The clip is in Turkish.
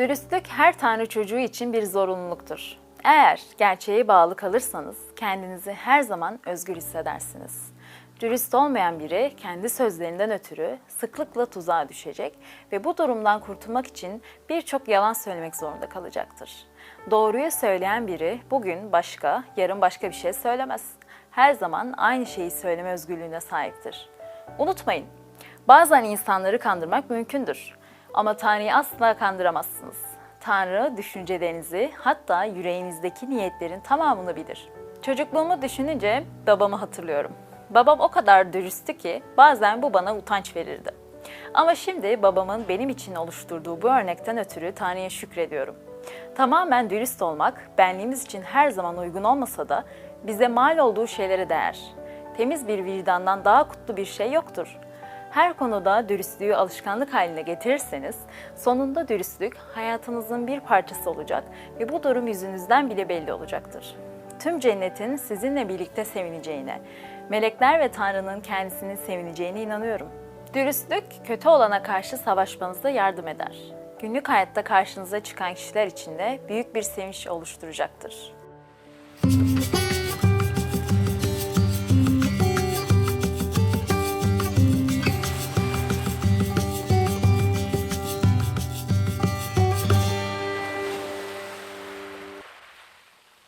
Dürüstlük her Tanrı çocuğu için bir zorunluluktur. Eğer gerçeğe bağlı kalırsanız kendinizi her zaman özgür hissedersiniz. Dürüst olmayan biri kendi sözlerinden ötürü sıklıkla tuzağa düşecek ve bu durumdan kurtulmak için birçok yalan söylemek zorunda kalacaktır. Doğruyu söyleyen biri bugün başka, yarın başka bir şey söylemez. Her zaman aynı şeyi söyleme özgürlüğüne sahiptir. Unutmayın, bazen insanları kandırmak mümkündür. Ama Tanrı'yı asla kandıramazsınız. Tanrı düşüncelerinizi hatta yüreğinizdeki niyetlerin tamamını bilir. Çocukluğumu düşününce babamı hatırlıyorum. Babam o kadar dürüsttü ki bazen bu bana utanç verirdi. Ama şimdi babamın benim için oluşturduğu bu örnekten ötürü Tanrı'ya şükrediyorum. Tamamen dürüst olmak benliğimiz için her zaman uygun olmasa da bize mal olduğu şeylere değer. Temiz bir vicdandan daha kutlu bir şey yoktur. Her konuda dürüstlüğü alışkanlık haline getirirseniz sonunda dürüstlük hayatınızın bir parçası olacak ve bu durum yüzünüzden bile belli olacaktır. Tüm cennetin sizinle birlikte sevineceğine, melekler ve Tanrı'nın kendisinin sevineceğine inanıyorum. Dürüstlük kötü olana karşı savaşmanıza yardım eder. Günlük hayatta karşınıza çıkan kişiler için de büyük bir sevinç oluşturacaktır.